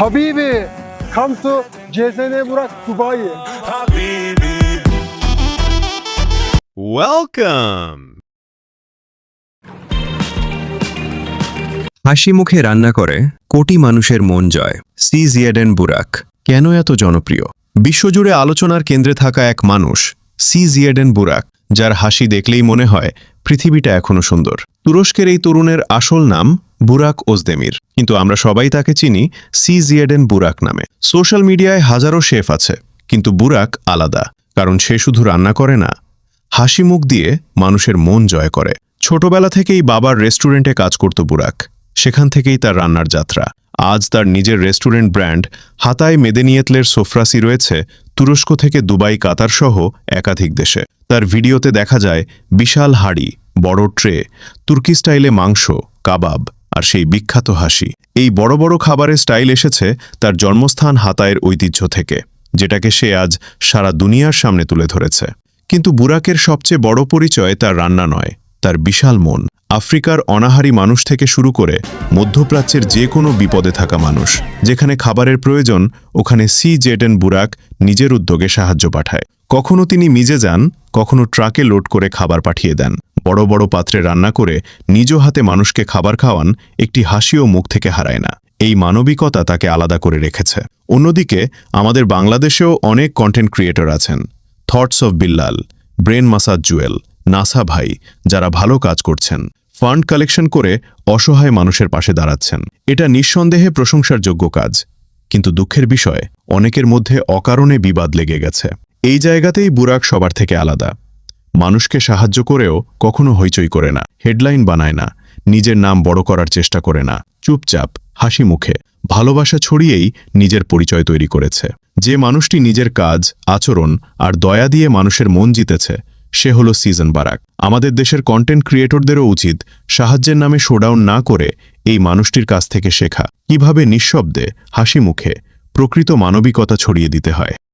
Habibi, come to CZN Burak Dubai. Habibi. Welcome! হাসি মুখে রান্না করে কোটি মানুষের মন জয় সি জিয়াডেন বুরাক কেন এত জনপ্রিয় বিশ্বজুড়ে আলোচনার কেন্দ্রে থাকা এক মানুষ সি জিয়াডেন বুরাক যার হাসি দেখলেই মনে হয় পৃথিবীটা এখনও সুন্দর তুরস্কের এই তরুণের আসল নাম বুরাক ওজদেমির। কিন্তু আমরা সবাই তাকে চিনি সি জিয়াডেন বুরাক নামে। সোশ্যাল মিডিয়ায় হাজারো শেফ আছে, কিন্তু বুরাক আলাদা, কারণ সে শুধু রান্না করে না, হাসি মুখ দিয়ে মানুষের মন জয় করে। ছোটবেলা থেকেই বাবার রেস্টুরেন্টে কাজ করত বুরাক, সেখান থেকেই তার রান্নার যাত্রা। আজ তার নিজের রেস্টুরেন্ট ব্র্যান্ড হাতায় মেদেনিয়েতলের সোফরাসি রয়েছে তুরস্ক থেকে দুবাই, কাতার সহ একাধিক দেশে। তার ভিডিওতে দেখা যায় বিশাল হাড়ি, বড় ট্রে, তুর্কি স্টাইলে মাংস, কাবাব। আর সেই বিখ্যাত হাসি। এই বড় বড় খাবারের স্টাইল এসেছে তার জন্মস্থান হাতায়ের ঐতিহ্য থেকে, যেটাকে সে আজ সারা দুনিয়ার সামনে তুলে ধরেছে। কিন্তু বুরাকের সবচেয়ে বড় পরিচয় তার রান্না নয়, তার বিশাল মন। আফ্রিকার অনাহারী মানুষ থেকে শুরু করে মধ্যপ্রাচ্যের যে কোনো বিপদে থাকা মানুষ, যেখানে খাবারের প্রয়োজন, ওখানে সি জেডেন বুরাক নিজের উদ্যোগে সাহায্য পাঠায়। কখনো তিনি নিজে যান, কখনো ট্রাকে লোড করে খাবার পাঠিয়ে দেন। বড় বড় পাত্রে রান্না করে নিজ হাতে মানুষকে খাবার খাওয়ান একটি হাসিও মুখ থেকে হারায় না। এই মানবিকতা তাকে আলাদা করে রেখেছে। অন্যদিকে, আমাদের বাংলাদেশেও অনেক কন্টেন্ট ক্রিয়েটর আছেন। Thoughts of Billal brain massage Jewel Nasa ভাই, যারা ভালো কাজ করছেন। ফান্ড কালেকশন করে অসহায় মানুষের পাশে দাঁড়াচ্ছেন। এটা নিঃসন্দেহে প্রশংসার যোগ্য কাজ। কিন্তু দুঃখের বিষয়, অনেকের মধ্যে অকারণে বিবাদ লেগে গেছে। এই জায়গাতেই বুরাক সবার থেকে আলাদা। মানুষকে সাহায্য করেও কখনো হইচই করে না, হেডলাইন বানায় না, নিজের নাম বড় করার চেষ্টা করে না। চুপচাপ, হাসি মুখে, ভালোবাসা ছড়িয়েই নিজের পরিচয় তৈরি করেছে। যে মানুষটি নিজের কাজ, আচরণ আর দয়া দিয়ে মানুষের মন জিতেছে, সে হলো সিজন বারাক। আমাদের দেশের কন্টেন্ট ক্রিয়েটরদেরও উচিত সাহায্যের নামে শোডাউন না করে এই মানুষটির কাছ থেকে শেখা। কীভাবে নিঃশব্দে, হাসি মুখে, প্রকৃত মানবিকতা ছড়িয়ে দিতে হয়।